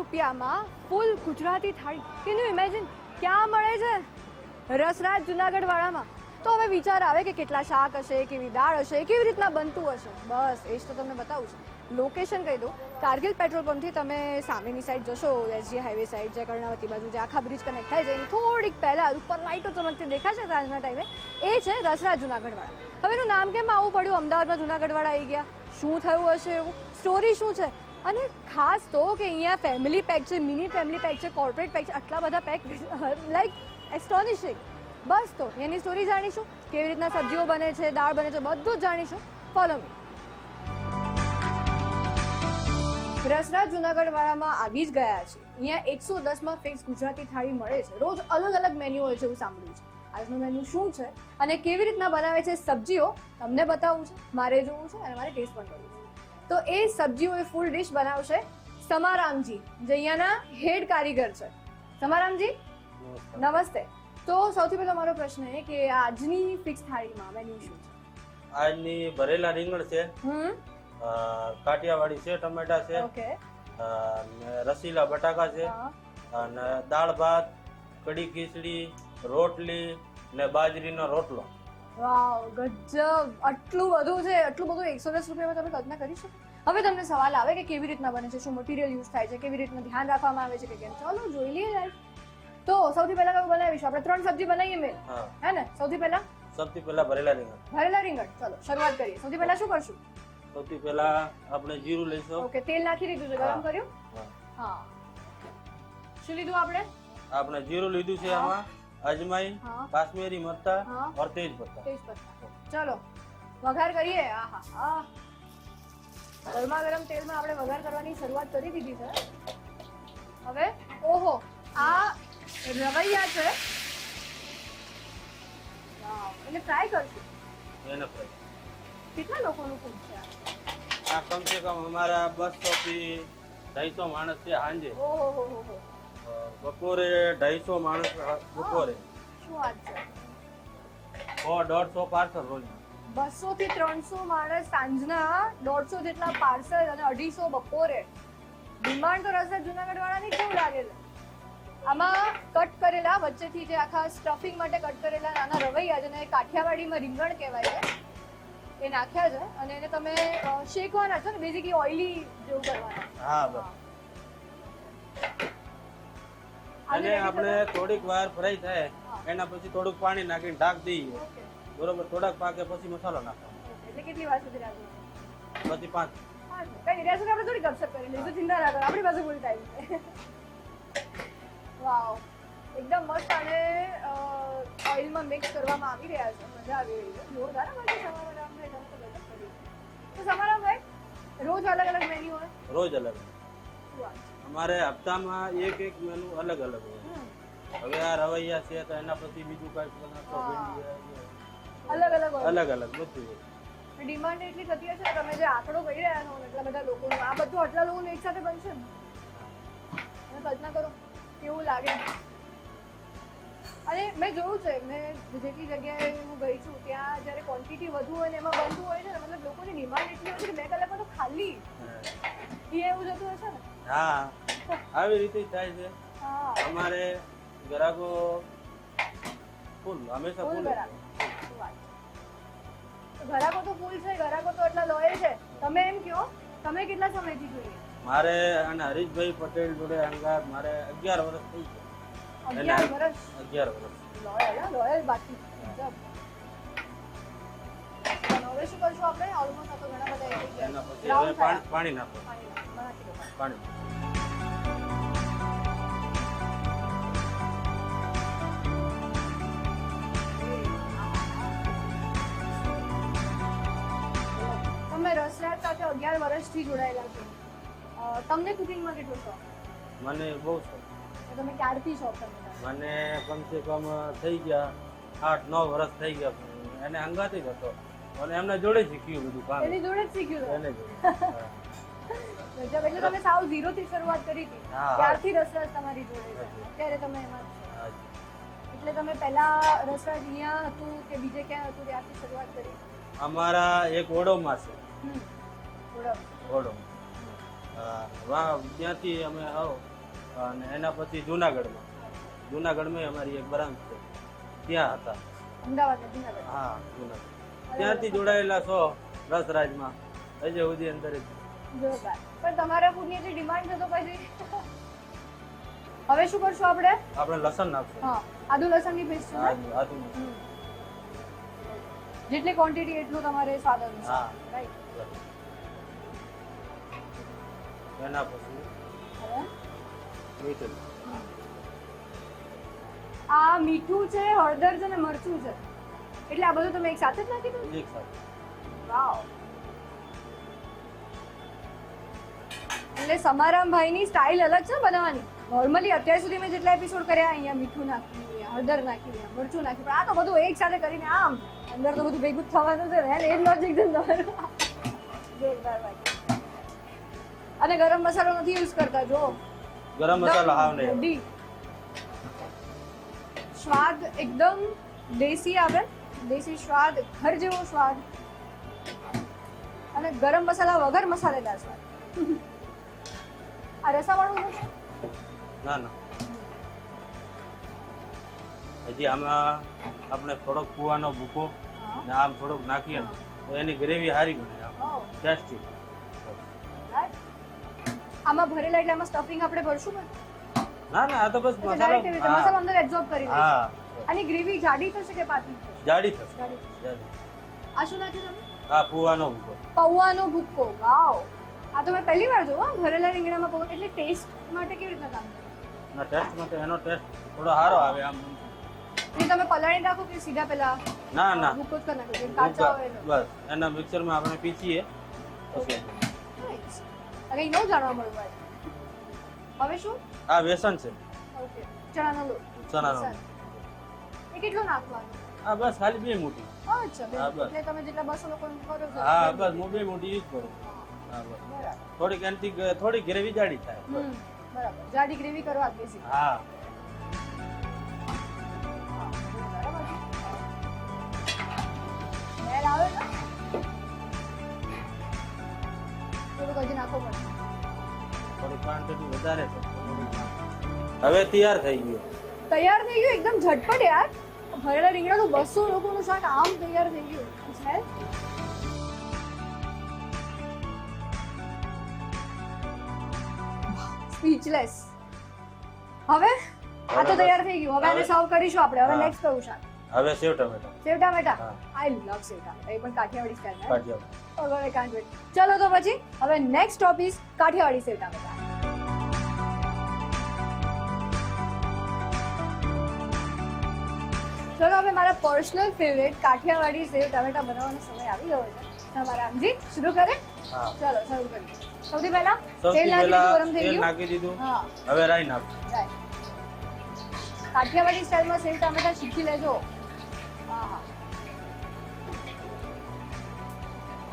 રૂપિયામાં ફૂલ ગુજરાતી થાળી. Can imagine ક્યાં મળે છે? રસરાજ જુનાગઢ વાળામાં તો હવે વિચાર આવે કે કેટલા શાક હશે, કેવી દાળ હશે, કેવી રીતના બનતું હશે. બસ, એ જ તો તમને બતાવું છું. લોકેશન કહી દઉં. કારગિલ પેટ્રોલ પંપથી તમે સામેની સાઈડ જશો એસજી હાઈવે સાઈડ જે કર્ણાવતી બાજુ જે આખા બ્રિજ કનેક્ટ થાય છે, એની થોડીક પહેલા ઉપર લાઇટો ચમકતી દેખાશે સાંજના ટાઈમે એ. છે રસરાજ જુનાગઢવાળા. હવે એનું નામ કેમ આવું પડ્યું? અમદાવાદમાં જુનાગઢવાળા આવી ગયા. શું થયું હશે એવું? સ્ટોરી શું છે? અને ખાસ તો કે અહીંયા ફેમિલી પેક છે મિની ફેમિલી પેક છે કોર્પોરેટ પેક છે, આટલા બધા પેક લાઈક એસ્ટોનિશિંગ બસ તો, એની સ્ટોરી જાણીશું, કેવી રીતના સબ્જીઓ બને છે, દાળ બને છે, બધું જ જાણીશું. ફોલો મી રસરા જુનાગઢ વાળામાં આવી જ ગયા છે. અહીંયા એકસો દસમાં ફિક્સ ગુજરાતી થાળી મળે છે. રોજ અલગ અલગ મેન્યુ હોય છે એવું સાંભળ્યું છે. આજનું મેન્યુ શું છે? અને કેવી રીતના બનાવે છે સબ્જીઓ? તમને બતાવવું છે. મારે જોવું છે અને મારે ટેસ્ટ પણ કરવું છે. તો એ સબ્જીઓ એ ફૂલ ડિશ બનાવશે. સમારામજી જે અહીંયાના હેડ કારીગર છે. સમારામજી નમસ્તે. તો સૌથી પહેલો મારો પ્રશ્ન એ કે આજની ફિક્સ થાળીમાં મેન્યુ શું છે? આજની ભરેલા રીંગણ છે હમ. કાઠિયાવાડી છે ટમેટા છે ઓકે. રસીલા બટાકા છે અને દાળ ભાત કઢી ખીચડી રોટલી ને બાજરીનો રોટલો. વાવ ગજબ. આટલું બધું છે આટલું બધું એકસો દસ રૂપિયામાં તમે કલ્પના કરી શકો. હવે તમને સવાલ આવે કે કેવી રીતના બને છે શું મટીરિયલ યુઝ થાય છે કેવી રીતના ધ્યાન રાખવામાં આવે છે કે કેમ? ચાલો જોઈ લઈએ લાઈફ તો સૌથી પહેલા કયું બનાવીશું? આપણે ત્રણ સબ્જી બનાવીએ મેં. હે. ને? સૌથી પહેલા? સૌથી પહેલા ભરેલા રીંગણ. ભરેલા રીંગણ. ચલો શરૂઆત કરીએ. સૌથી પહેલા શું કરશું? સૌથી પહેલા આપણે જીરું લઈશું. ઓકે તેલ નાખી દીધું છે. ગરમ કર્યું? હા. શું લીધું આપણે? આપણે જીરું લીધું છે આમાં. અજમાઈ હા. કાશ્મીરી મરચા હા. ઓર તેજ પત્તા. તેજ પત્તા. ચલો વઘાર કરીએ? આહા આહ. ગરમા ગરમ તેલમાં આપણે વઘાર કરવાની શરૂઆત કરી દીધી છે. હવે ઓહો આ રવૈયા છે. વાવ, એટલે ટ્રાય કરશું? એને ફ્રાય કેટલા લોકોનું ફૂડ છે આ? આ કમસે કમ અમારા બસો થી ઢાઈસો માણસ છે સાંજે. ઓહો હો હો હો. બપોરે ઢાઈસો માણસ બપોરે. શું વાત છે? સો દોઢસો પાર્સલ રોજ બસો થી ત્રણસો માણસ સાંજના દોઢસો જેટલા પાર્સલ અને અઢીસો બપોરે. ડિમાન્ડ તો રસ્તા જુનાગઢ વાળાની કેવું લાગે છે. આમાં કટ કરેલા વચ્ચેથી જે આખા સ્ટફિંગ માટે કટ કરેલા નાના રવૈયા જેને કાઠિયાવાડીમાં રીંગણ કહેવાય છે એ નાખ્યા છે અને એને તમે શેકવાના છો ને બેઝિકલી ઓઇલી જેવું કરવાના. હા બસ અને આપણે થોડીક વાર ફ્રાય થાય એના પછી થોડુંક પાણી નાખીને ઢાક દઈએ. બરોબર થોડાક પાકે પછી મસાલો નાખવાનો. એટલે કેટલી વાર સુધી રાખવું? પછી પાંચ. કઈ રહ્યા સુધી આપણે થોડી ગપસપ કરી લઈશું ચિંતા ના કરો આપણી પાસે ફૂલ ટાઈમ વાવ એકદમ મસ્ત અને ઓઇલમાં મિક્સ કરવામાં આવી રહ્યા છે. મજા આવી રહી છે. જોરદાર ભાઈ તમે તો ભાઈ રોજ અલગ અલગ મેન્યુ હોય? રોજ અલગ શું વાત છે? અમારે હપ્તામાં એક એક મેનુ અલગ અલગ હોય. હવે આ રવૈયા છે તો એના પછી બીજું બનાવશો અલગ અલગ અલગ અલગ બધું ડિમાન્ડ એટલી થતી હશે તમે જે આંકડો કહી રહ્યા છો એટલા બધા લોકો આ બધું આટલા લોકો એક સાથે બનશે ને? તમે કલ્પના કરો કેવું લાગે? અને મેં જોયું છે મેં જેટલી જગ્યાએ હું ગઈ છું ત્યાં જ્યારે ક્વોન્ટિટી વધુ હોય ને એમાં બનતું હોય છે ને મતલબ લોકોની ડિમાન્ડ એટલી હોય છે કે બે કલાકમાં તો ખાલી એ એવું જતું હશે ને? હા આવી રીતે થાય છે. અમારે ગ્રાહકો ફૂલ હંમેશા ફૂલ છે. તો ફૂલ છે ગ્રાહકો તો એટલા લોયલ છે. તમે એમ કહો તમે કેટલા સમયથી જોઈએ? મારે અને હરીશભાઈ પટેલ જોડે અંગાત મારે અગિયાર વર્ષ થઈ છે અગિયાર વર્ષ અગિયાર વર્ષ લોયલ લોયલ બાકી. હવે શું કરશું આપણે? ઓલમોસ્ટ તો ઘણા બધા. પાણી પાણી નાખો. પાણી નાખો, પાણી. તમે રસરાજ સાથે અગિયાર વર્ષથી જોડાયેલા છો. તમને કુકિંગમાં કેટલો શોખ? મને બહુ શોખ. તમે ક્યારથી શોખ મને કમસે કમ થઈ ગયા આઠ નવ વર્ષ થઈ ગયા એને અંગાથી જ હતો. અને એમને જોડે શીખ્યું બધું કામ. એની જોડે જ શીખ્યું. એને જોડે. એટલે તમે સાવ ઝીરો થી શરૂઆત કરી હતી. ત્યારથી રસરાજ તમારી જોડે છે? તમે એમાં. એટલે તમે પહેલા રસરાજ અહીંયા હતું કે બીજે ક્યાં હતું ત્યારથી શરૂઆત કરી? અમારા એક ઓડોમાં છે. ઓડો વાહ ત્યાંથી અમે આવો. અને એના પછી જુનાગઢમાં. જુનાગઢમાં અમારી એક બ્રાન્ચ છે. ત્યાં હતા. અમદાવાદ હા જુનાગઢ. ત્યાંથી જોડાયેલા છો રસરાજમાં. હજી સુધી અંદર જ પણ તમારા ફૂડની એટલી ડિમાન્ડ છે તો પછી હવે શું કરશું આપણે? આપણે લસણ નાખશું. હા આદુ લસણની પેસ્ટ છે આદુ જેટલી ક્વોન્ટિટી એટલું તમારે સ્વાદ અનુસાર હા. રાઈટ એના પછી? મીઠું. આ મીઠું છે હળદર છે ને મરચું છે. એટલે આ બધું તમે એક સાથે જ નાખી દો એક સાથે. વાવ. એટલે સમારામભાઈની સ્ટાઇલ અલગ છે બનાવવાની? નોર્મલી અત્યાર સુધી મેં જેટલા એપિસોડ કર્યા અહીંયા મીઠું નાખ્યું હળદર નાખ્યું મરચું નાખ્યું પણ આ તો બધું એક સાથે કરીને આમ અંદર તો બધું ભેગું થવાનું છે ને? એ જ લોજિક છે તમારું. અને ગરમ મસાલો નથી યુઝ કરતા જો ગરમ મસાલો હાવ નહીં. સ્વાદ એકદમ દેશી આવે. દેશી સ્વાદ ઘર જેવો સ્વાદ. અને ગરમ મસાલા વગર મસાલેદાર સ્વાદ. આ રસાવાળું નથી ના ના. હજી આમાં આપણે થોડોક કુવાનો ભૂકો. ને આમ થોડોક નાખીએ તો એની ગ્રેવી સારી બને. ટેસ્ટી. આમાં ભરેલા એટલે આમાં સ્ટફિંગ આપણે ભરશું ને? ના ના આ તો બસ મસાલો મસાલો અંદર એબ્ઝોર્બ કરી હા. અને ગ્રેવી જાડી થશે કે પાતળી થશે? જાડી થશે. જાડી આ શું નાખ્યું તમે? હા પૌવાનો ભૂકો. પૌવાનો ભૂક્કો વાવ. આ તો મેં પહેલી વાર હો, ભરેલા રીંગણામાં પૌવા એટલે ટેસ્ટ માટે કેવી રીતના કામ ના ટેસ્ટ માટે એનો ટેસ્ટ થોડો સારો આવે આમ. એ તમે પલાળી રાખો કે સીધા પેલા ના ના. ભૂકો જ કરી નાખો કાચા હોય બસ. એના મિક્સરમાં આપણે પીસીએ. ઓકે. અરે નો જાણવા મળ્યું ભાઈ હવે શું? આ બેસન છે. ઓકે. ચણાનો લોટ. ચણાનો એ કેટલો નાખવાનો? હા બસ ખાલી બે અચ્છા. એટલે તમે જેટલા બસો લોકો કરો છો. હા બસ હું બે મુઠ્ઠી યુઝ કરું. હા બસ. થોડીક એનાથી થોડી ગ્રેવી જાડી થાય. બરાબર. જાડી ગ્રેવી કરવા હા. સ્મેલ આવે થોડુંક હજી નાખવું પડશે વધારે છે હવે તૈયાર થઈ ગયું. તૈયાર થઈ ગયું? એકદમ ઝટપટ યાર. ભરેલા તો બસો લોકોનું શાક આમ તૈયાર થઈ ગયું. છે સ્પીચલેસ. હવે? આ તો તૈયાર થઈ ગયું. હવે આને સર્વ કરીશું આપણે. હવે નેક્સ્ટ કયું શાક? હવે સેવ ટમેટા. સેવ ટમેટા? આઈ લવ સેવ ટમેટા. એ પણ Kathiyawadi style Kathiyawadi. I can't wait ચલો તો પછી હવે નેક્સ્ટ ટોપિક કાઠિયાવાડી સેવ ટામેટા. ચલો હવે મારા પર્સનલ ફેવરેટ કાઠિયાવાડી સેવ ટામેટા બનાવવાનો સમય આવી ગયો છે. તમારા આમજી શરૂ કરે? ચલો શરૂ કરીએ. સૌથી પહેલા તેલ નાખી દીધું ગરમ થઈ ગયું? નાખી દીધું. હા. હવે રાઈ નાખ. કાઠિયાવાડી સ્ટાઈલમાં સેવ ટામેટા શીખી લેજો.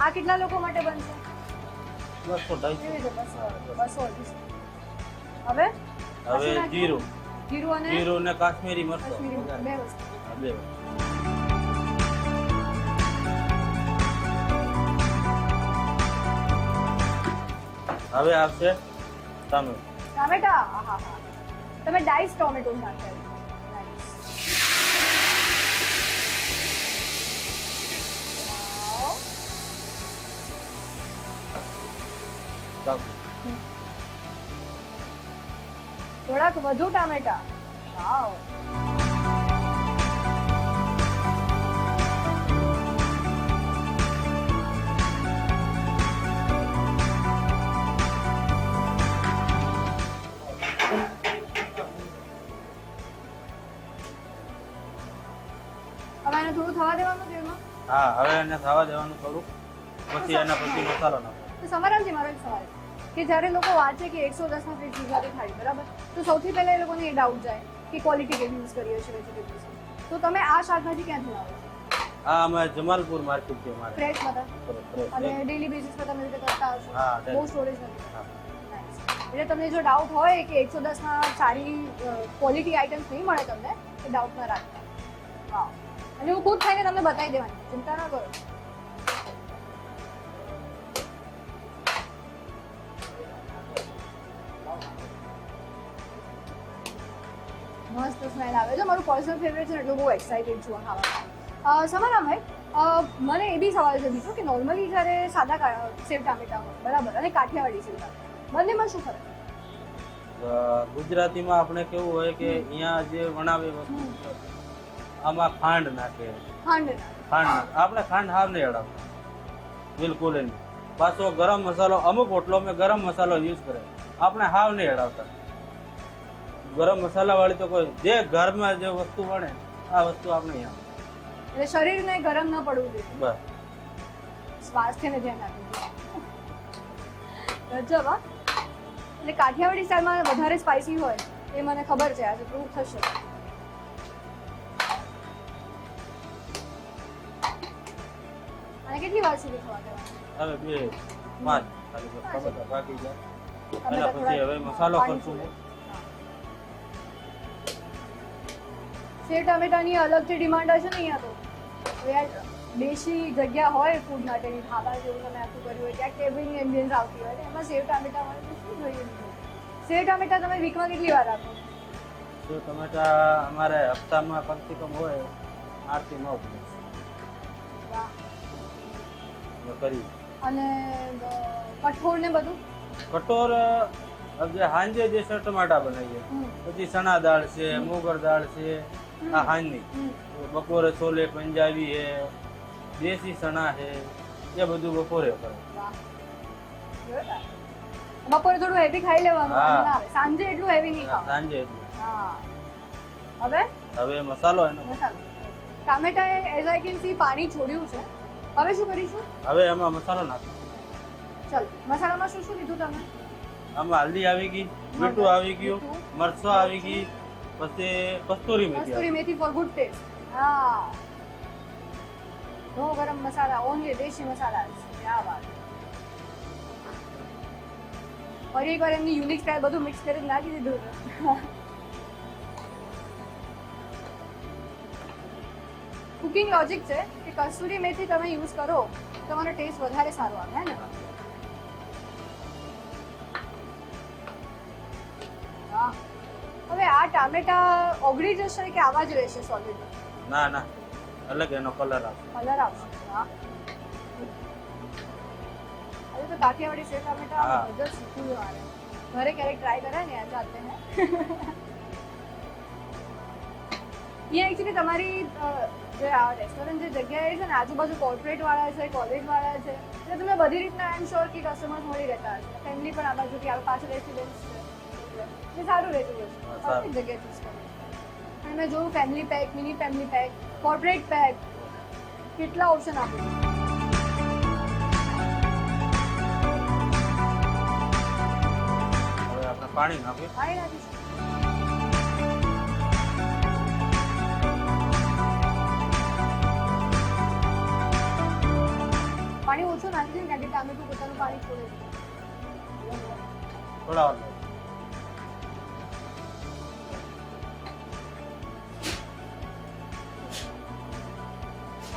આ કેટલા લોકો માટે બનશે? બસો ઢાઈસો બસો બસો હવે? હવે? જીરું. જીરું અને? જીરું ને કાશ્મીરી મરચું. બે વસ્તુ. બે વસ્તુ. હવે આવશે ટામેટા. ટામેટા? હા હા તમે ડાઈસ ટોમેટો નાખ્યા થોડાક વધુ ટામેટા. વાવ. હવે એને થોડું થવા દેવાનું તેલમાં હા હવે એને થવા દેવાનું થોડું. પછી એના પછી મસાલો નાખો તો સમારામજી મારો એક સવાલ. કે જ્યારે લોકો વાંચે કે એકસો દસમાં ફીટ ગુજરાતી થાળી બરાબર? તો સૌથી પહેલા એ લોકોને એ ડાઉટ જાય કે ક્વોલિટી કેવી યુઝ કરીએ છીએ વેજીટેબલ્સ તો તમે આ શાકભાજી ક્યાંથી લાવો છો? આ અમે જમાલપુર માર્કેટ છે અમારે. ફ્રેશ બધા અને ડેલી બેસિસ પર તમે રીતે કરતા હશો? હા, બહુ સ્ટોરેજ નથી. એટલે તમને જો ડાઉટ હોય કે એકસો દસમાં સારી ક્વોલિટી આઇટમ્સ નહીં મળે તમને એ ડાઉટ ના રાખતા. હા. અને હું ખુદ ખાઈને તમને બતાવી દેવાની. ચિંતા ના કરો. સ્મેલ આવે છે. મારું પર્સનલ ફેવરેટ છે એટલું બહુ એક્સાઇટેડ છું આ ખાવામાં. સમારામભાઈ મને એ બી સવાલ છે બીજો કે નોર્મલી જ્યારે સાદા સેવ ટામેટા હોય બરાબર અને કાઠિયાવાડી સેવ ટામેટા બંનેમાં શું ફરક? ગુજરાતીમાં આપણે કેવું હોય કે અહીંયા જે વણાવે વસ્તુ આમાં ખાંડ નાખે. ખાંડ. ખાંડ. આપણે ખાંડ હાવ નહીં અડાવતા. બિલકુલ નહીં. પાછો ગરમ મસાલો અમુક હોટલો મેં ગરમ મસાલો યુઝ કરે. આપણે હાવ નહીં અડાવતા. ગરમ મસાલા વાળી તો કોઈ જે ઘરમાં જે વસ્તુ બને આ વસ્તુ આપણે એટલે શરીરને ગરમ ન પડવું જોઈએ. બસ. સ્વાસ્થ્યને ધ્યાન જોઈએ. ગજબ હા. એટલે કાઠિયાવાડી સ્ટાઇલમાં વધારે સ્પાઇસી હોય એ મને ખબર છે. આજે પ્રૂવ થશે. અને કેટલી વાર સુધી ખવા દેવાનું હવે બે પાંચ. બાકી જાય અને પછી હવે મસાલો કરશું. સેવ ટામેટાની અલગથી ડિમાન્ડ હશે ને અહીંયા તો. હવે દેશી જગ્યા હોય ફૂડ માટેની ખાવા જેવું તમે આખું કર્યું હોય ત્યાં કેબિન એમ્બિયન્સ આવતી હોય એમાં સેવ ટામેટા હોય તો શું જોઈએ સેવ ટામેટા તમે વીકમાં કેટલી વાર આપો? સેવ ટામેટા અમારે હપ્તામાં કમથી કમ હોય આઠથી નવ કરી. અને કઠોળ ને બધું? કઠોર અ, જે હાંજે જે ટમાટા બનાવીએ પછી ચણા દાળ છે મૂગર દાળ છે આ હાંજની બપોરે છોલે પંજાબી છે દેશી ચણા છે એ બધું બપોરે કરે. બપોરે થોડું હેવી ખાઈ લેવાનું. સાંજે એટલું હેવી નહીં ખાવ. સાંજે એટલું. હવે? હવે મસાલો એનો. મસાલો. ટામેટાએ એઝ આઈ કેન સી પાણી છોડ્યું છે. હવે શું કરીશું? હવે એમાં મસાલો નાખો ચલો મસાલામાં શું શું લીધું તમે? આમાં હલ્દી આવી ગઈ મીઠું આવી ગયું મરચો આવી ગઈ પછી કસ્તુરી મેથી કસ્તુરી મેથી ફોર ગુડ ટેસ્ટ હા. નો ગરમ મસાલા ઓનલી દેશી મસાલા ક્યા વાત. ફરી એકવાર એમની યુનિક સ્ટાઇલ બધું મિક્સ કરીને નાખી દીધું કુકિંગ લોજિક છે કે કસ્તુરી મેથી તમે યુઝ કરો તમારો ટેસ્ટ વધારે સારો આવે હે ને? આ ટામેટા ઓગળી જશે કે આવા જ રહેશે સોલિડ ના ના. અલગ એનો કલર આવશે. કલર આવશે. હા. અરે તો કાઠિયાવાડી સેવ ટામેટા મજા શીખવું છે મારે ઘરે ક્યારેક ટ્રાય કરે ને આ જાતે ને એ એકચ્યુઅલી તમારી જે આ રેસ્ટોરન્ટ જે જગ્યાએ છે ને આજુબાજુ કોર્પોરેટ વાળા છે કોલેજ વાળા છે એટલે તમે બધી રીતના આઈ એમ શ્યોર કે કસ્ટમર્સ મળી રહેતા હશે. ફેમિલી પણ આ બાજુથી આ પાછળ રેસિડેન્સ છે. એ સારું રહેતું હશે હા, સારી જગ્યાએ ચૂઝ કરી. અને મેં જોયું family pack mini family pack corporate pack કેટલા ઓપ્શન આપે? આપણે પાણી નાખીએ. પાણી નાખીશું. પાણી ઓછું નાખી કારણ કે ટામેટું પોતાનું પાણી છોડે થોડા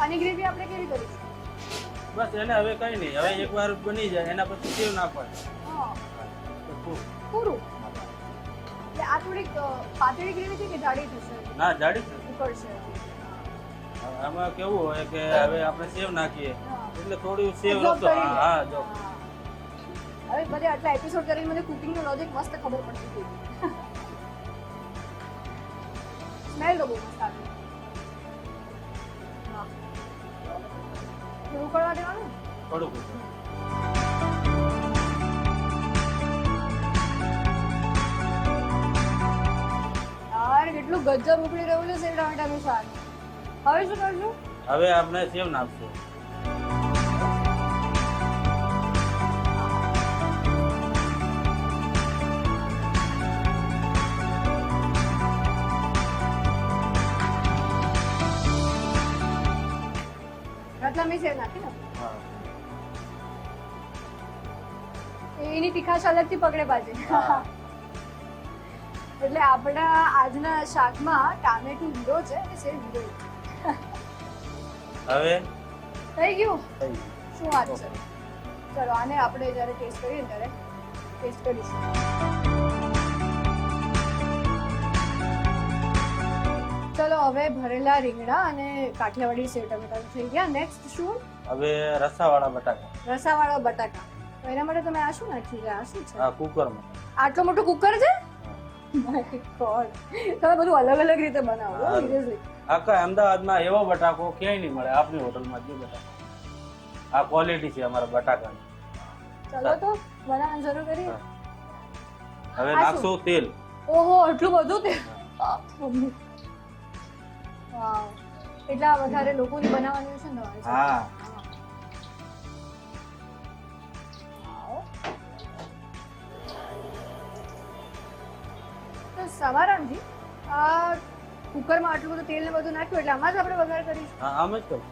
પાણી ગ્રેવી આપણે કેવી કરીશું? બસ એને હવે કઈ નહીં. હવે એકવાર બની જાય એના પછી સેવ નાખવાનું. પૂરું. એટલે આ થોડીક પાતળી ગ્રેવી છે કે જાડી થશે ના જાડી નથી. ઉકળશે આમાં કેવું હોય કે હવે આપણે સેવ નાખીએ. એટલે થોડું સેવ Absorb રસો કરી લે. હા જો. હવે બધે આટલા એપિસોડ કરીને મને કુકિંગ નો લોજિક મસ્ત ખબર પડતી હતી. સ્મેલ તો બહુ મસ્ત કરવા દેવાનું? થોડુંક યાર કેટલું ગજબ ઉકળી રહ્યું છે સેવ ટામેટાનું શાક. હવે શું કરશું? હવે આપણે સેવ નાખશું. રતલામી સેવ નાખી થી એની તીખાશ અલગથી પકડે પાછી એટલે આપણા આજના શાકમાં ટામેટું હીરો છે અને સેવ હીરો હવે? થઈ ગયું? શું વાત છે? ચલો આને આપણે જ્યારે ટેસ્ટ કરીએ ને ત્યારે ટેસ્ટ કરીશું. હવે ભરેલા રીંગણા અને કાઠિયાવાડી સેવ ટમેટા થઈ ગયા. નેક્સ્ટ શું? હવે રસાવાળા બટાકા. રસાવાળા બટાકા. તો એના માટે તમે આ શું નાખી છે શું છે? આ કુકરમાં. આટલો મોટો કુકર છે. તમે બધું અલગ અલગ રીતે બનાવો આખા અમદાવાદમાં એવો બટાકો ક્યાંય નહીં મળે. આપની હોટલમાં જે બટાકો. આ ક્વોલિટી છે અમારા બટાકાની. ચલો તો બનાવવાનું શરૂ કરીએ. હવે નાખશું તેલ. ઓહો એટલું બધું તે વાવ. એટલા વધારે લોકોની બનાવવાની છે ને તમારે હા. તો સવારામજી આ કુકરમાં આટલું બધું તેલ ને બધું નાખ્યું એટલે આમાં જ આપણે વઘાર કરીશું. હા આમ જ કહું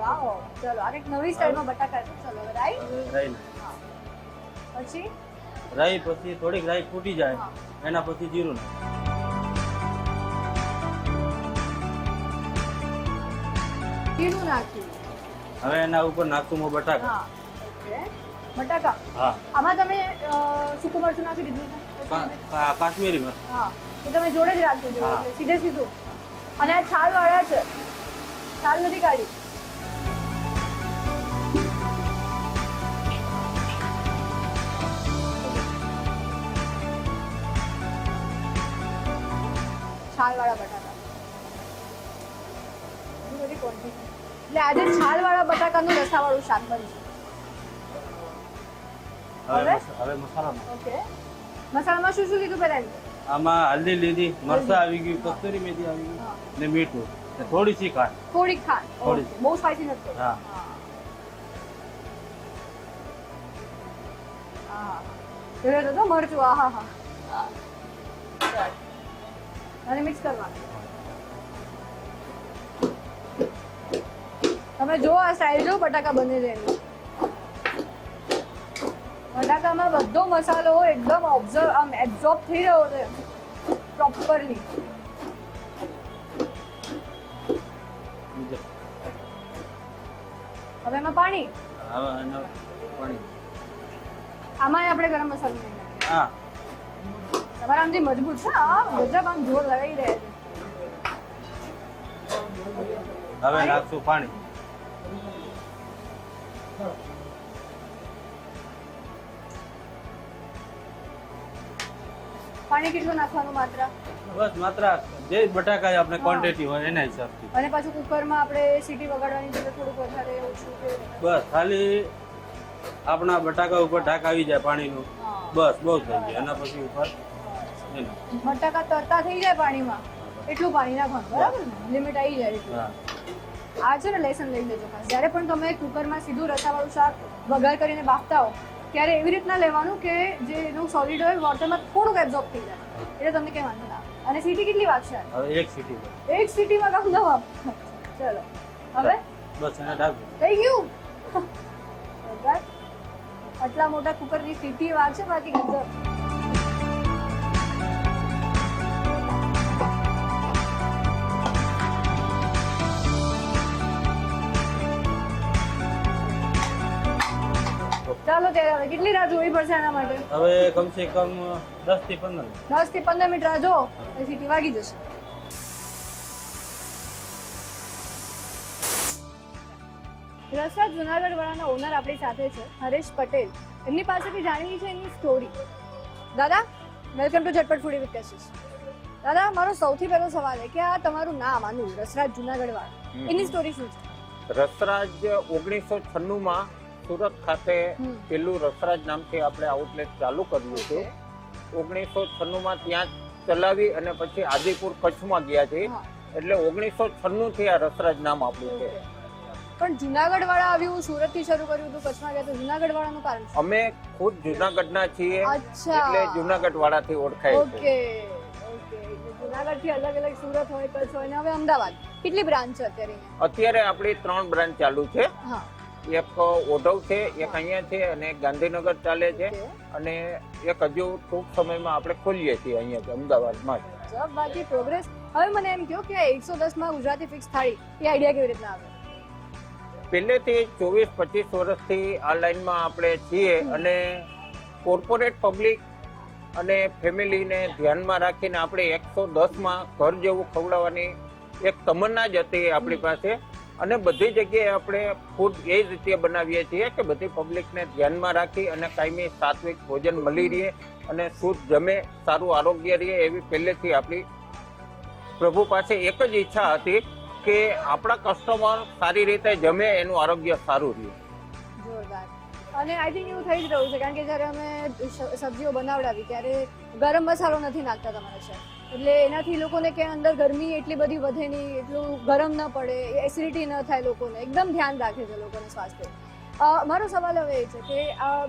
વાવ. ચલો આ કંઈક નવી સ્ટાઇલમાં બટાકા ચલો રાઈ. રાઈ પછી? રાઈ પછી થોડીક રાઈ ફૂટી જાય. એના પછી જીરું નાખ. જીરું નાખ્યું. હવે એના ઉપર નાખું હું બટાકા બટાકા? હા. આમાં તમે સૂકું મરચું નાખી દીધું છે? કાશ્મીરી મરચ. હા તો તમે જોડે જ રાખજો એટલે સીધે સીધું. અને આ છાલ વાળા છે. છાલ નથી કાઢી. છાલ વાળા બટાકા. આજે છાલ વાળા બટાકાનું રસાવાળું શાક બનશે હવે હવે? મસાલામાં. ઓકે. મસાલામાં શું શું લીધું પહેલા? આમાં હલ્દી લીધી મરચા આવી ગયું કસ્તુરી મેથી આવી ગયું ને મીઠું. ને થોડી સી ખાંડ. થોડી ખાંડ. થોડી. બહુ સ્પાઈસી નથી. હા. હા. તો મરચું. આહા હા. અને મિક્સ કરવાનું. તમે જો આ સ્ટાઇલ જો બટાકા બને છે બટાકામાં બધો મસાલો એકદમ ઓબ્ઝર્વ આમ એબ્ઝોર્બ થઈ રહ્યો છે પ્રોપરલી હવે એમાં પાણી? આમાં આપણે ગરમ મસાલો હા. તમારા આમ જે મજબૂત છે આ ગજબ આમ જોર લગાવી રહ્યા છે. હવે નાખશું પાણી. પાણી કેટલું નાખવાનું માત્ર? બસ માત્ર જે બટાકા આપણે ક્વોન્ટિટી હોય એના હિસાબથી. અને પાછું કુકરમાં આપણે સીટી વગાડવાની જરૂર થોડુંક વધારે ઓછું કે બસ ખાલી આપણા બટાકા ઉપર ઢાક આવી જાય પાણીનું. બસ બહુ થઈ જાય. એના પછી ઉપર બટાકા તરતા થઈ જાય પાણીમાં? એટલું પાણી નાખવાનું બરાબર ને? લિમિટ આવી જાય એટલું. આ છે ને લેસન લઈ લેજો ખાસ. જ્યારે પણ તમે કુકરમાં સીધું રસાવાળું શાક વઘાર કરીને બાફતા હો ત્યારે એવી રીતના લેવાનું કે જે એનું સોલિડ હોય વોટરમાં થોડુંક એબ્ઝોર્બ થઈ જાય. એટલે તમને કંઈ વાંધો ના અને સીટી કેટલી વાગશે છે? એક સીટી. એક સીટીમાં કામ ના વાપ ચલો હવે? બસ એને ડાબ થઈ ગયું? આટલા મોટા કુકરની સીટી વાગશે બાકી ગજબ ચાલો ત્યારે આવે કેટલી રાહ જોવી પડશે આના માટે? હવે કમસે કમ દસથી પંદર દસથી પંદર મિનિટ રાહ જો સીટી વાગી જશે. રસા જુનાગઢ વાળાના ઓનર આપણી સાથે છે હરેશ પટેલ. એમની પાસેથી જાણવી છે એની સ્ટોરી દાદા welcome to Jhatpat foodie with કેશિસ દાદા મારો સૌથી પહેલો સવાલ છે કે આ તમારું નામ આનું રસરાજ જુનાગઢ વાળા એની સ્ટોરી શું છે? રસરાજ ઓગણીસો છન્નું માં સુરત ખાતે પેલું રસરાજ નામથી આપણે આઉટલેટ ચાલુ કર્યું છે ઓગણીસો છન્નુંમાં ત્યાં ચલાવી અને પછી આદિપુર કચ્છમાં ગયા છે એટલે ઓગણીસો છન્નું થી આ રસરાજ નામ આપણું છે. પણ જુનાગઢ વાળા આવ્યું સુરતથી શરૂ કર્યું હતું કચ્છમાં ગયા તો જુનાગઢ વાળાનું કારણ અમે ખુદ જુનાગઢના છીએ એટલે જુનાગઢ વાળાથી ઓળખાય ઓકે. ઓકે. જુનાગઢથી અલગ અલગ સુરત હોય કચ્છ હોય ને હવે અમદાવાદ. કેટલી બ્રાન્ચ છે અત્યારે અત્યારે આપણી ત્રણ બ્રાન્ચ ચાલુ છે. હા. એક ઓઢવ છે એક અહીંયા છે અને ગાંધીનગર ચાલે છે. અને એક હજુ ટૂંક સમયમાં આપણે ખોલીએ છીએ અહીંયા અમદાવાદમાં જ. પ્રોગ્રેસ હવે મને એમ કહો કે એકસો દસમાં ગુજરાતી ફિક્સ થાળી એ આઈડિયા કેવી રીતના આવે? પહેલેથી ચોવીસ પચીસ વર્ષથી આ લાઈનમાં આપણે છીએ અને કોર્પોરેટ પબ્લિક અને ફેમિલીને ધ્યાનમાં રાખીને આપણે એકસો દસમાં ઘર જેવું ખવડાવવાની એક તમન્ના જ હતી આપણી પાસે. અને બધી જગ્યાએ આપણે ફૂડ એ રીતે બનાવીએ છીએ કે બધી પબ્લિકને ધ્યાનમાં રાખી અને કાયમી સાત્વિક ભોજન મળી રહે અને શુદ્ધ જમે, સારું આરોગ્ય રહે એવી પહેલેથી આપણી પ્રભુ પાસે એક જ ઈચ્છા હતી કે આપણા કસ્ટમર સારી રીતે જમે, એનું આરોગ્ય સારું રહે. જોરદાર. અને આઈ થિંક એવું થઈ જ રહ્યું છે કારણ કે જ્યારે અમે સબ્જીઓ બનાવડાવી ત્યારે ગરમ મસાલો નથી નાખતા તમારા છે એટલે એનાથી લોકોને કે અંદર ગરમી એટલી બધી વધે નહીં એટલું ગરમ ન પડે એસિડિટી ન થાય લોકોને. એકદમ ધ્યાન રાખે છે લોકોને સ્વાસ્થ્ય. મારો સવાલ હવે એ છે કે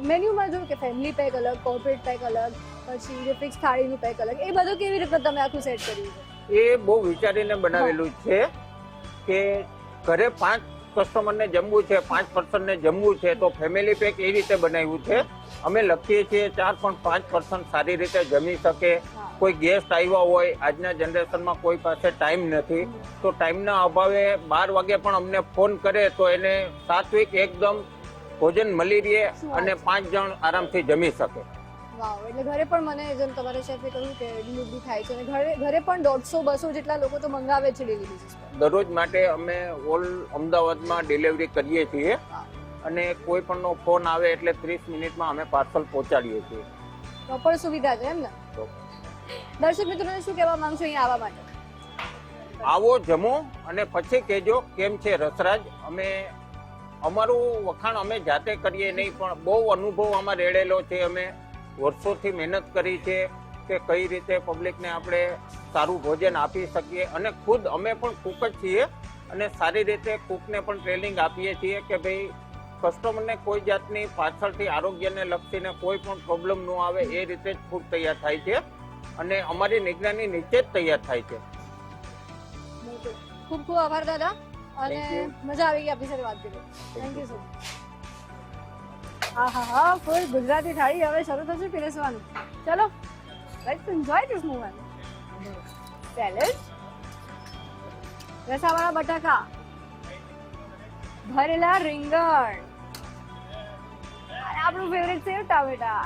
મેન્યુમાં જોયું કે ફેમિલી પેક અલગ કોર્પોરેટ પેક અલગ પછી જે ફિક્સ થાળીનું પેક અલગ એ બધું કેવી રીતે તમે આખું સેટ કર્યું છે? એ બહુ વિચારીને બનાવેલું છે કે ઘરે પાંચ કસ્ટમરને જમવું છે પાંચ પર્સનને જમવું છે તો ફેમિલી પેક એ રીતે બનાવ્યું છે. અમે લખીએ છીએ ચાર પણ પાંચ પર્સન સારી રીતે જમી શકે. કોઈ ગેસ્ટ આવ્યા હોય આજના જનરેશનમાં કોઈ પાસે ટાઈમ નથી. તો ટાઈમના અભાવે બાર વાગે પણ અમને ફોન કરે તો એને સાત્વિક એકદમ ભોજન મળી રહે અને પાંચ જણ આરામથી જમી શકે. વાવ એટલે ઘરે પણ મને જેમ તમારે શેફે કહ્યું કે ડિલિવરી થાય છે અને ઘરે ઘરે પણ દોઢસો બસો જેટલા લોકો તો મંગાવે છે ડેલી બેસિસ પર દરરોજ માટે અમે ઓલ અમદાવાદમાં ડિલિવરી કરીએ છીએ. અને કોઈ પણનો ફોન આવે એટલે ત્રીસ મિનિટમાં અમે પાર્સલ પહોંચાડીએ છીએ. પ્રોપર સુવિધા છે એમ ને? દર્શક મિત્રોને શું કહેવા માંગશો અહીંયા આવવા માટે? આવો જમો અને પછી કહેજો કેમ છે રસરાજ? અમે અમારું વખાણ અમે જાતે કરીએ નહીં પણ બહુ અનુભવ આમાં રેડેલો છે. અમે વર્ષોથી મહેનત કરી છે કે કઈ રીતે પબ્લિકને આપણે સારું ભોજન આપી શકીએ. અને ખુદ અમે પણ કુક જ છીએ અને સારી રીતે કુકને પણ ટ્રેનિંગ આપીએ છીએ કે ભાઈ કસ્ટમરને કોઈ જાતની પાછળથી આરોગ્યને લક્ષીને કોઈ પણ પ્રોબ્લેમ ન આવે એ રીતે જ ફૂડ તૈયાર થાય છે અને અમારી નિગરાની નીચે જ તૈયાર થાય છે. ખૂબ ખૂબ આભાર દાદા. અને મજા આવી ગઈ આપણી સાથે વાત કરી. થેન્ક યુ સો હા હા ફૂલ ગુજરાતી થાળી હવે શરૂ થશે પીરસવાનું. ચલો let's enjoy this moment salad રસાવાળા બટાકા. ભરેલા રીંગણ. અને આપણું ફેવરેટ સેવ ટામેટા.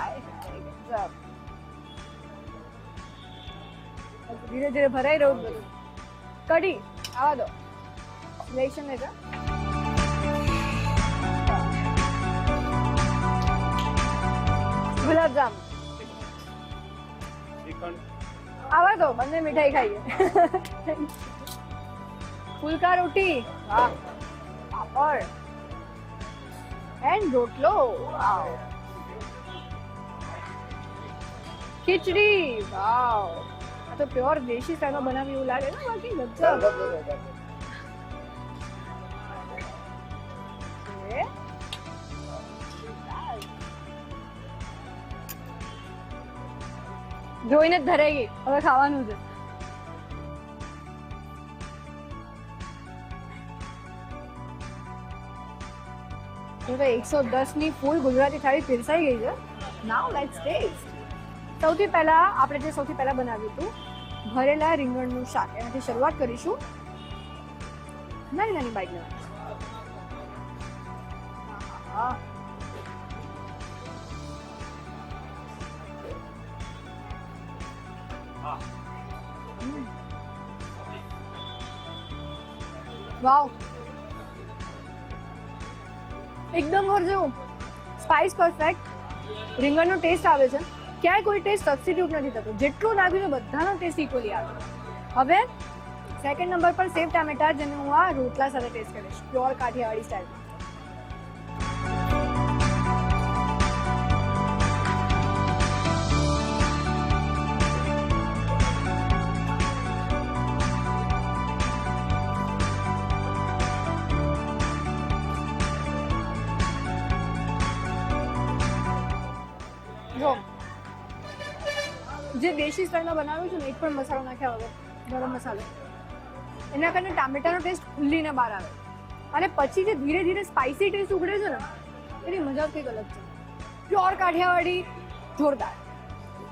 ધીરે ધીરે ભરાઈ રહ્યું બધું. કઢી આવા દો. લઈશ ને ગુલાબજામ. આવા દો બંને મીઠાઈ ખાઈએ. ફુલકા રોટી. હા પાપડ. એન્ડ રોટલો. વાવ. ખીચડી. વાવ. આ તો પ્યોર દેશી સાનો બનાવી એવું લાગે ને બાકી ગજબ જોઈને જ ધરાઈ ગઈ. હવે ખાવાનું છે. હવે એકસો દસની ફૂલ ગુજરાતી થાળી પીરસાઈ ગઈ છે. નાવ લેટ્સ ટેસ્ટ સૌથી પહેલા આપણે જે સૌથી પહેલા બનાવ્યું હતું, ભરેલા રીંગણનું શાક. એનાથી શરૂઆત કરીશું. નાની નાની બાઈક લેવાની વાવ એકદમ ઘર જેવું સ્પાઇસ પરફેક્ટ રીંગણનો ટેસ્ટ આવે છે. ક્યાંય કોઈ ટેસ્ટ સબસ્ટિટ્યુટ નથી થતો. જેટલું નાખ્યું છે બધાનો ટેસ્ટ ઇક્વલી આવે. હવે સેકન્ડ નંબર પર સેવ ટામેટા જેને હું આ રોટલા સાથે ટેસ્ટ કરીશ. પ્યોર કાઠિયાવાડી સ્ટાઇલ જે દેશી બનાવ્યું છે ને એક પણ મસાલો નાખ્યા વગર, ગરમ મસાલો. એના કારણે ટામેટાનો ટેસ્ટ ખુલ્લીને બહાર આવે. અને પછી જે ધીરે ધીરે સ્પાઇસી ટેસ્ટ ઉઘડે છે ને, એની મજા કંઈક અલગ છે. પ્યોર કાઠિયાવાડી જોરદાર.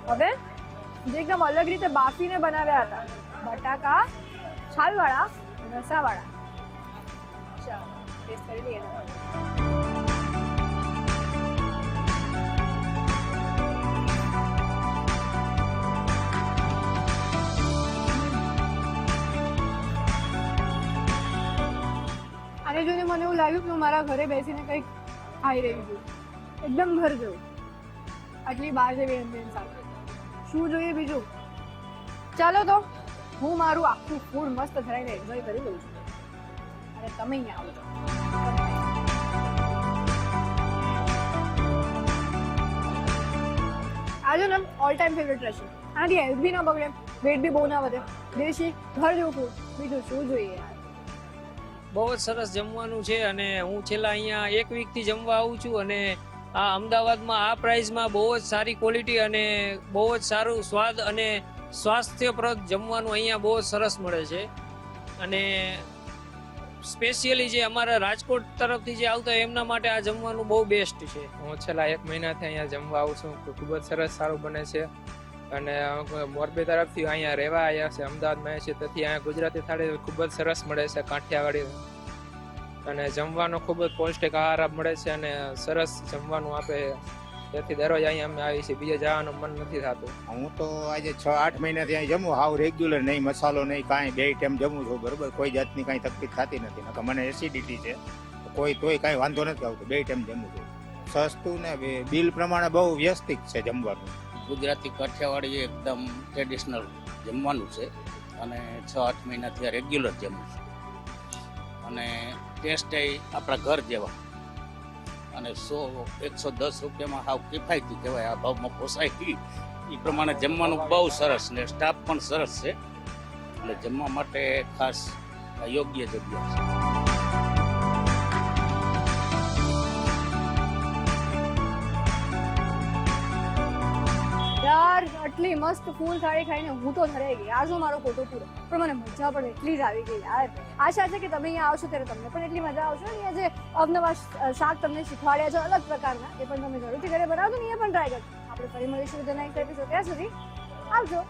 હવે, જે એકદમ અલગ રીતે બાફીને બનાવ્યા હતા, બટાકા, છાલવાળા, રસાવાળા. ચાલો ટેસ્ટ કરી લઈએ. આને જોઈને મને એવું લાગ્યું કે હું મારા ઘરે બેસીને કંઈક ખાઈ રહી છું. એકદમ ઘર જેવું. આટલી બહાર જેવી એમ્બિયન્સ આવે શું જોઈએ બીજું? ચાલો તો, હું મારું આખું ફૂડ મસ્ત ધરાઈને એન્જોય કરી દઉં છું. અને તમે અહીંયા આવજો આજે ને ઓલ ટાઈમ ફેવરેટ રહેશે આનાથી હેલ્થ બી ના બગડે વેટ બી બહુ ના વધે. દેશી, ઘર જેવું ફૂડ બીજું શું જોઈએ યાર? બહુ જ સરસ જમવાનું છે અને હું છેલ્લા અહીંયા એક વીકથી જમવા આવું છું અને આ અમદાવાદમાં આ પ્રાઇસમાં બહુ જ સારી ક્વોલિટી અને બહુ જ સારું સ્વાદ અને સ્વાસ્થ્યપ્રદ જમવાનું અહીંયા બહુ જ સરસ મળે છે. અને સ્પેશિયલી જે અમારા રાજકોટ તરફથી જે આવતા એમના માટે આ જમવાનું બહુ બેસ્ટ છે. હું છેલ્લા એક મહિનાથી અહીંયા જમવા આવું છું. ખૂબ જ સરસ સારું બને છે. અને મોરબી તરફથી અહીંયા રહેવા આવ્યા છે અમદાવાદમાં છે તેથી અહીંયા ગુજરાતી થાળી ખૂબ જ સરસ મળે છે, કાઠિયાવાડી. અને જમવાનો ખૂબ જ પૌષ્ટિક આહાર મળે છે અને સરસ જમવાનું આપે. તેથી દરરોજ અહીંયા અમે આવીએ છીએ. બીજે જવાનું મન નથી થતું. હું તો આજે છ, આઠ મહિનાથી અહીં જમું, હાવ રેગ્યુલર નહીં, મસાલો નહીં, કાંઈ બે ટાઈમ જમું છું, બરોબર? કોઈ જાતની કાંઈ તકલીફ થતી નથી. નકર મને એસિડિટી છે. કોઈ, તોય કાંઈ વાંધો નથી આવતો. બે ટાઈમ જમું છું. સસ્તું ને બિલ પ્રમાણે બહુ વ્યસ્તિક છે જમવાનું. ગુજરાતી કાઠિયાવાડી એકદમ ટ્રેડિશનલ જમવાનું છે અને છ, આઠ મહિનાથી રેગ્યુલર જમું છું. અને ટેસ્ટ એ આપણા ઘર જેવા. અને સો, એકસો દસ રૂપિયામાં હાવ કિફાયતી કહેવાય, આ ભાવમાં પોસાય. એ પ્રમાણે જમવાનું બહુ સરસ ને સ્ટાફ પણ સરસ છે. એટલે જમવા માટે ખાસ યોગ્ય જગ્યા છે. આટલી મસ્ત ફૂલ થાળી ખાઈને હું તો ધરાઈ ગઈ. આજનો મારો ફોટો પૂરો. પણ મને મજા પણ એટલી જ આવી ગઈ યાર. આશા છે કે તમે અહીંયા આવશો ત્યારે તમને પણ એટલી મજા આવશે. અહીંયા જે અવનવા શાક તમને શીખવાડ્યા છે અલગ પ્રકારના, એ પણ તમે જરૂરથી ઘરે બનાવજો ને એ પણ ટ્રાય કરજો. આપણે ફરી મળીશું તેના એક એપિસોડ ત્યાં સુધી. આવજો.